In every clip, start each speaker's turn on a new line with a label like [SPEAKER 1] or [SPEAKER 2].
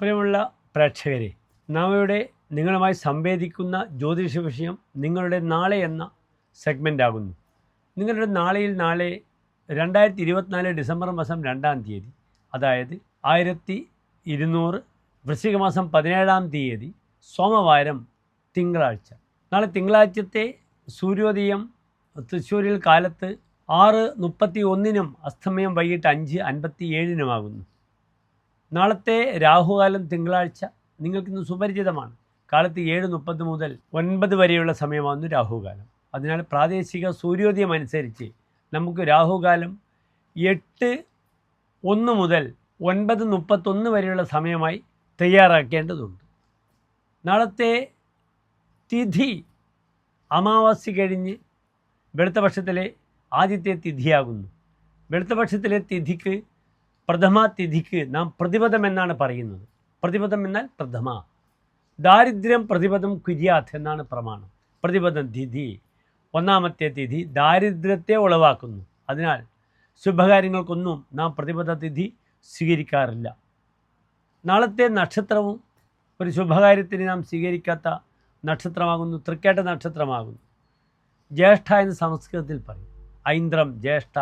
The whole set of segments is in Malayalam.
[SPEAKER 1] പ്രിയമുള്ള പ്രേക്ഷകരെ നാം ഇവിടെ നിങ്ങളുമായി സംവേദിക്കുന്ന ജ്യോതിഷ വിഷയം നിങ്ങളുടെ നാളെ എന്ന സെഗ്മെന്റ് ആകുന്നു. നിങ്ങളുടെ നാളെയിൽ നാളെ രണ്ടായിരത്തി ഇരുപത്തിനാല് ഡിസംബർ മാസം രണ്ടാം തീയതി അതായത് ആയിരത്തി ഇരുന്നൂറ് വൃശ്ചിക മാസം പതിനേഴാം തീയതി സോമവാരം തിങ്കളാഴ്ച. നാളെ തിങ്കളാഴ്ചത്തെ സൂര്യോദയം തൃശ്ശൂരിൽ കാലത്ത് ആറ് മുപ്പത്തി ഒന്നിനും അസ്തമയം വൈകിട്ട് അഞ്ച് അൻപത്തി ഏഴിനുമാകുന്നു നാളത്തെ രാഹുകാലം തിങ്കളാഴ്ച നിങ്ങൾക്കിന്ന് സുപരിചിതമാണ്. കാലത്ത് ഏഴ് മുപ്പത് മുതൽ ഒൻപത് വരെയുള്ള സമയമാണ് രാഹുകാലം. അതിനാൽ പ്രാദേശിക സൂര്യോദയം അനുസരിച്ച് നമുക്ക് രാഹുകാലം എട്ട് ഒന്ന് മുതൽ ഒൻപത് മുപ്പത്തൊന്ന് വരെയുള്ള സമയമായി തയ്യാറാക്കേണ്ടതുണ്ട്. നാളത്തെ തിഥി അമാവാസി കഴിഞ്ഞ് വെളുത്തപക്ഷത്തിലെ ആദ്യത്തെ തിഥിയാകുന്നു. വെളുത്തപക്ഷത്തിലെ തിഥിക്ക് പ്രഥമ തിഥിക്ക് നാം പ്രതിപദം എന്നാണ് പറയുന്നത്. പ്രതിപദം എന്നാൽ പ്രഥമ. ദാരിദ്ര്യം പ്രതിപദം കുര്യാത്ത് എന്നാണ് പ്രമാണം. പ്രതിപദം തിഥി ഒന്നാമത്തെ തിഥി ദാരിദ്ര്യത്തെ ഉളവാക്കുന്നു. അതിനാൽ ശുഭകാര്യങ്ങൾക്കൊന്നും നാം പ്രതിപദ തിഥി സ്വീകരിക്കാറില്ല. നാളത്തെ നക്ഷത്രവും ഒരു ശുഭകാര്യത്തിന് നാം സ്വീകരിക്കാത്ത നക്ഷത്രമാകുന്നു തൃക്കേട്ട നക്ഷത്രമാകുന്നു. ജ്യേഷ്ഠ എന്ന് സംസ്കൃതത്തിൽ പറയും. ഐന്ദ്രം ജ്യേഷ്ഠ.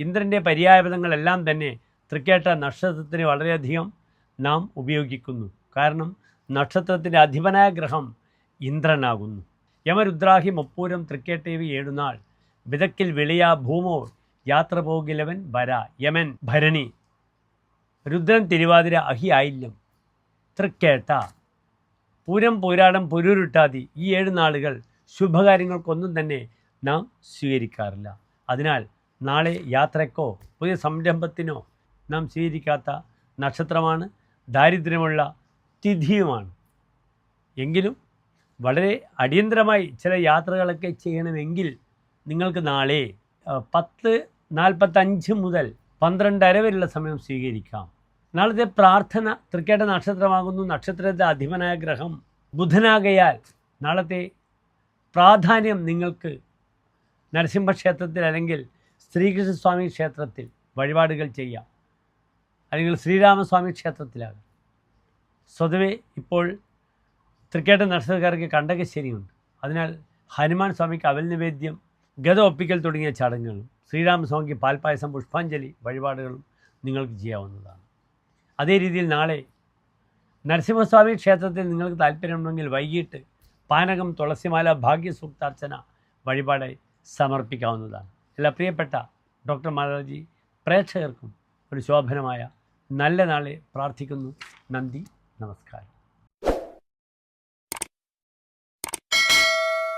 [SPEAKER 1] ഇന്ദ്രന്റെ പര്യായപദങ്ങളെല്ലാം തന്നെ തൃക്കേട്ട നക്ഷത്രത്തിന് വളരെയധികം നാം ഉപയോഗിക്കുന്നു. കാരണം നക്ഷത്രത്തിന്റെ അധിപനായ ഗ്രഹം ഇന്ദ്രനാകുന്നു. യമരുദ്രാഹി മുപ്പൂരം തൃക്കേട്ടേവി ഏഴുനാൾ. വിതക്കിൽ വിളിയ ഭൂമോ യാത്ര പോകിലവൻ വര. യമൻ ഭരണി. രുദ്രൻ തിരുവാതിര അഹി ആയില്യം. തൃക്കേട്ട. പൂരം പൂരാടം പൊരുരുട്ടാതി. ഈ ഏഴ് നാളുകൾ ശുഭകാര്യങ്ങൾക്കൊന്നും തന്നെ നാം സ്വീകരിക്കാറില്ല. അതിനാൽ നാളെ യാത്രയ്ക്കോ പുതിയ സംരംഭത്തിനോ നാം സ്വീകരിക്കാത്ത നക്ഷത്രമാണ് ദാരിദ്ര്യമുള്ള തിഥിയുമാണ്. എങ്കിലും വളരെ അടിയന്തരമായി ചില യാത്രകളൊക്കെ ചെയ്യണമെങ്കിൽ നിങ്ങൾക്ക് നാളെ പത്ത് നാൽപ്പത്തഞ്ച് മുതൽ പന്ത്രണ്ടര വരെയുള്ള സമയം സ്വീകരിക്കാം. നാളത്തെ പ്രാർത്ഥന തൃക്കേട്ട നക്ഷത്രമാകുന്നു. നക്ഷത്രത്തെ അധിപനായ ഗ്രഹം ബുധനാകയാൽ നാളത്തെ പ്രാധാന്യം നിങ്ങൾക്ക് നരസിംഹക്ഷേത്രത്തിൽ അല്ലെങ്കിൽ ശ്രീകൃഷ്ണസ്വാമി ക്ഷേത്രത്തിൽ വഴിപാടുകൾ ചെയ്യാം. അല്ലെങ്കിൽ ശ്രീരാമസ്വാമി ക്ഷേത്രത്തിലാകാം സ്വതവേ ഇപ്പോൾ തൃക്കേട്ട നക്ഷത്രക്കാർക്ക് കണ്ടകശ്ശേരിയുണ്ട്. അതിനാൽ ഹനുമാൻ സ്വാമിക്ക് അവൽ നിവേദ്യം ഗത ഒപ്പിക്കൽ തുടങ്ങിയ ചടങ്ങുകളും ശ്രീരാമസ്വാമിക്ക് പാൽപ്പായസം പുഷ്പാഞ്ജലി വഴിപാടുകളും നിങ്ങൾക്ക് ചെയ്യാവുന്നതാണ്. അതേ രീതിയിൽ നാളെ നരസിംഹസ്വാമി ക്ഷേത്രത്തിൽ നിങ്ങൾക്ക് താല്പര്യമുണ്ടെങ്കിൽ വൈകിട്ട് പാനകം തുളസിമാല ഭാഗ്യസൂക്താർച്ചന വഴിപാട് സമർപ്പിക്കാവുന്നതാണ്. എല്ലാ പ്രിയപ്പെട്ട ഡോക്ടർ മാതാജി പ്രേക്ഷകർക്കും ഒരു ശോഭനമായ നല്ല നാളെ പ്രാർത്ഥിക്കുന്നു. നന്ദി. നമസ്കാരം.